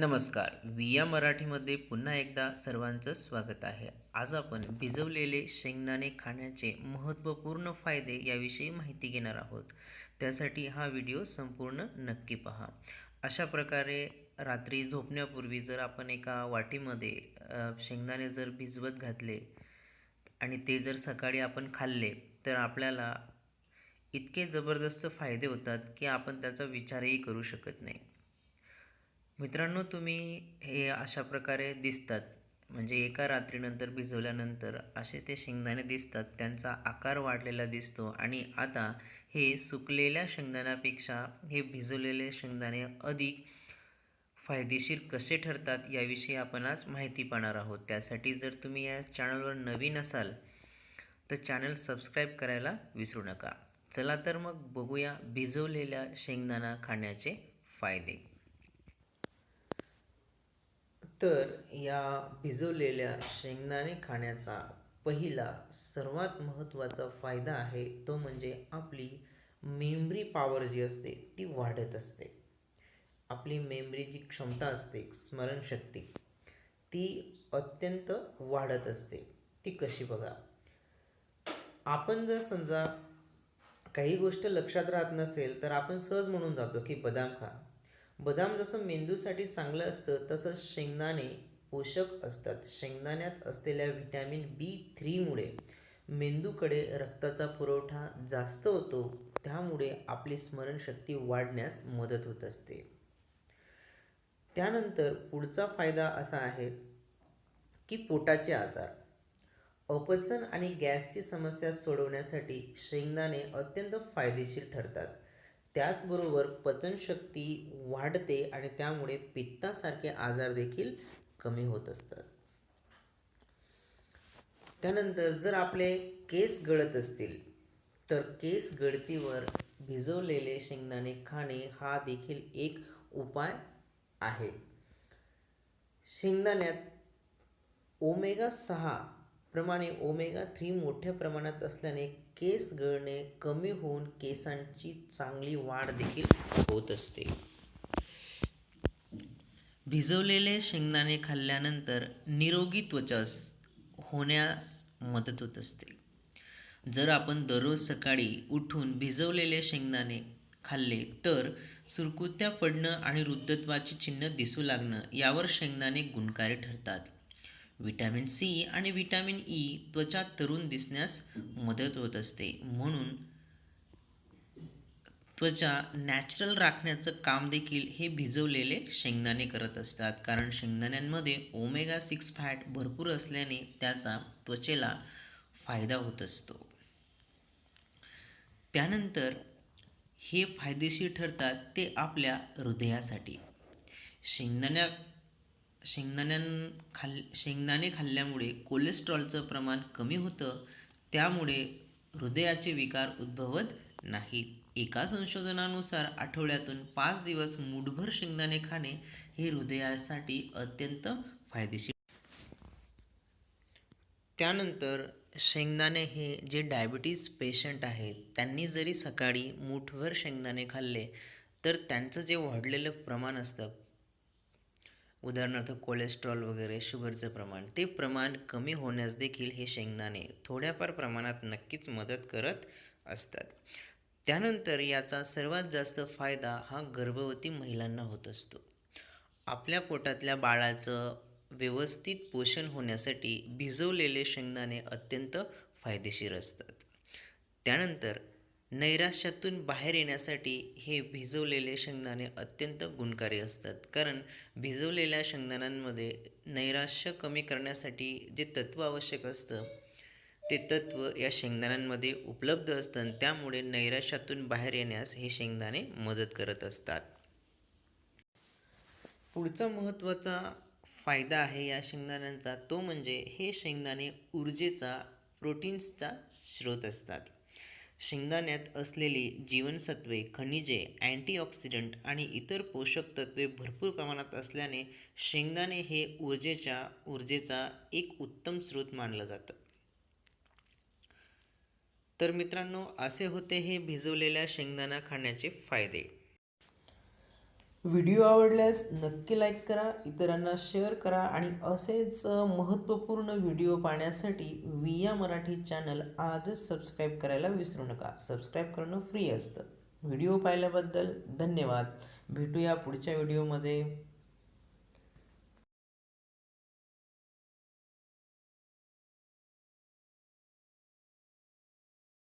नमस्कार. विया मराठीमध्ये पुन्हा एकदा सर्वांचं स्वागत आहे. आज आपण भिजवलेले शेंगदाणे खाण्याचे महत्त्वपूर्ण फायदे याविषयी माहिती घेणार आहोत. त्यासाठी हा व्हिडिओ संपूर्ण नक्की पहा. अशा प्रकारे रात्री झोपण्यापूर्वी जर आपण एका वाटीमध्ये शेंगदाणे जर भिजवत घातले आणि ते जर सकाळी आपण खाल्ले तर आपल्याला इतके जबरदस्त फायदे होतात की आपण त्याचा विचारही करू शकत नाही. मित्रांनो तुम्ही हे अशा प्रकारे दिसतात. म्हणजे एका रात्रीनंतर भिजवल्यानंतर असे ते शेंगदाणे दिसतात. त्यांचा आकार वाढलेला दिसतो आणि आता हे सुकलेल्या शेंगदाण्यापेक्षा हे भिजवलेले शेंगदाणे अधिक फायदेशीर कसे ठरतात याविषयी आपण आज माहिती पाहणार आहोत. त्यासाठी जर तुम्ही या चॅनलवर नवीन असाल तर चॅनल सबस्क्राईब करायला विसरू नका. चला तर मग बघूया भिजवलेल्या शेंगदाणा खाण्याचे फायदे. तर या भिजवलेल्या शेंगदाणे खाण्याचा पहिला सर्वात महत्त्वाचा फायदा आहे तो म्हणजे आपली मेमरी पॉवर जी असते ती वाढत असते. आपली मेमरी जी क्षमता असते स्मरणशक्ती ती अत्यंत वाढत असते. ती कशी बघा? आपण जर समजा काही गोष्ट लक्षात राहत नसेल तर आपण सहज म्हणून जातो की बदाम खा. बदाम जसं मेंदूसाठी चांगलं असतं तसंच शेंगदाणे पोषक असतात. शेंगदाण्यात असलेल्या व्हिटॅमिन बी थ्रीमुळे मेंदूकडे रक्ताचा पुरवठा जास्त होतो. त्यामुळे आपली स्मरणशक्ती वाढण्यास मदत होत असते. त्यानंतर पुढचा फायदा असा आहे की पोटाचे आजार. अपचन आणि गॅसची समस्या सोडवण्यासाठी शेंगदाणे अत्यंत फायदेशीर ठरतात. त्याचबरोबर पचनशक्ती वाढते आणि त्यामुळे पित्तासारखे आजार देखील कमी होत असतात. त्यानंतर जर आपले केस गळत असतील तर केस गळतीवर भिजवलेले शेंगदाणे खाणे हा देखील एक उपाय आहे. शेंगदाण्यात ओमेगा सहा प्रमाणे ओमेगा थ्री मोठ्या प्रमाणात असल्याने केस गळणे कमी होऊन केसांची चांगली वाढ देखील होत असते. भिजवलेले शेंगदाणे खाल्ल्यानंतर निरोगी त्वचा होण्यास मदत होत असते. जर आपण दररोज सकाळी उठून भिजवलेले शेंगदाणे खाल्ले तर सुरकुत्या पडणं आणि वृद्धत्वाची चिन्ह दिसू लागणं यावर शेंगदाणे गुणकारी ठरतात. विटॅमिन सी आणि विटॅमिन ई त्वचा तरुण दिसण्यास मदत होत असते. म्हणून त्वचा नॅचरल राखण्याचं काम देखील हे भिजवलेले शेंगदाणे करत असतात. कारण शेंगदाण्यांमध्ये ओमेगा सिक्स फॅट भरपूर असल्याने त्याचा त्वचेला फायदा होत असतो. त्यानंतर हे फायदेशीर ठरतात ते आपल्या हृदयासाठी. शेंगदाण्या शेंगदाण्यां खाल शेंगदाणे खाल्ल्यामुळे कोलेस्ट्रॉलचं प्रमाण कमी होतं त्यामुळे हृदयाचे विकार उद्भवत नाहीत. एका संशोधनानुसार आठवड्यातून पाच दिवस मुठभर शेंगदाणे खाणे हे हृदयासाठी अत्यंत फायदेशीर. त्यानंतर शेंगदाणे हे जे डायबिटीज पेशंट आहेत त्यांनी जरी सकाळी मुठभर शेंगदाणे खाल्ले तर त्यांचं जे वाढलेलं प्रमाण असतं उदाहरणार्थ कोलेस्ट्रॉल वगैरे शुगरचं प्रमाण. ते प्रमाण कमी होण्यास देखील हे शेंगदाणे थोड्याफार प्रमाणात नक्कीच मदत करत असतात. त्यानंतर याचा सर्वात जास्त फायदा हा गर्भवती महिलांना होत असतो. आपल्या पोटातल्या बाळाचं व्यवस्थित पोषण होण्यासाठी भिजवलेले शेंगदाणे अत्यंत फायदेशीर असतात. त्यानंतर नैराश्यातून बाहेर येण्यासाठी हे भिजवलेले शेंगदाणे अत्यंत गुणकारी असतात. कारण भिजवलेल्या शेंगदाण्यांमध्ये नैराश्य कमी करण्यासाठी जे तत्त्व आवश्यक असतं ते तत्त्व या शेंगदाण्यांमध्ये उपलब्ध असतं त्यामुळे नैराश्यातून बाहेर येण्यास हे शेंगदाणे मदत करत असतात. पुढचा महत्त्वाचा फायदा आहे या शेंगदाण्यांचा तो म्हणजे हे शेंगदाणे ऊर्जेचा प्रोटीन्सचा स्रोत असतात. शेंगदाण्यात असलेली जीवनसत्वे खनिजे अँटीऑक्सिडंट आणि इतर पोषक तत्वे भरपूर प्रमाणात असल्याने शेंगदाणे हे ऊर्जेच्या ऊर्जेचा एक उत्तम स्रोत मानलं जातं. तर मित्रांनो असे होते हे भिजवलेल्या शेंगदाणा खाण्याचे फायदे. व्हिडिओ आवडल्यास नक्की लाईक करा इतरांना शेअर करा आणि असेच महत्त्वपूर्ण व्हिडिओ पाहण्यासाठी विया मराठी चॅनल आजच सबस्क्राईब करायला विसरू नका. सबस्क्राईब करणं फ्री असतं. व्हिडिओ पाहिल्याबद्दल धन्यवाद. भेटूया पुढच्या व्हिडिओमध्ये.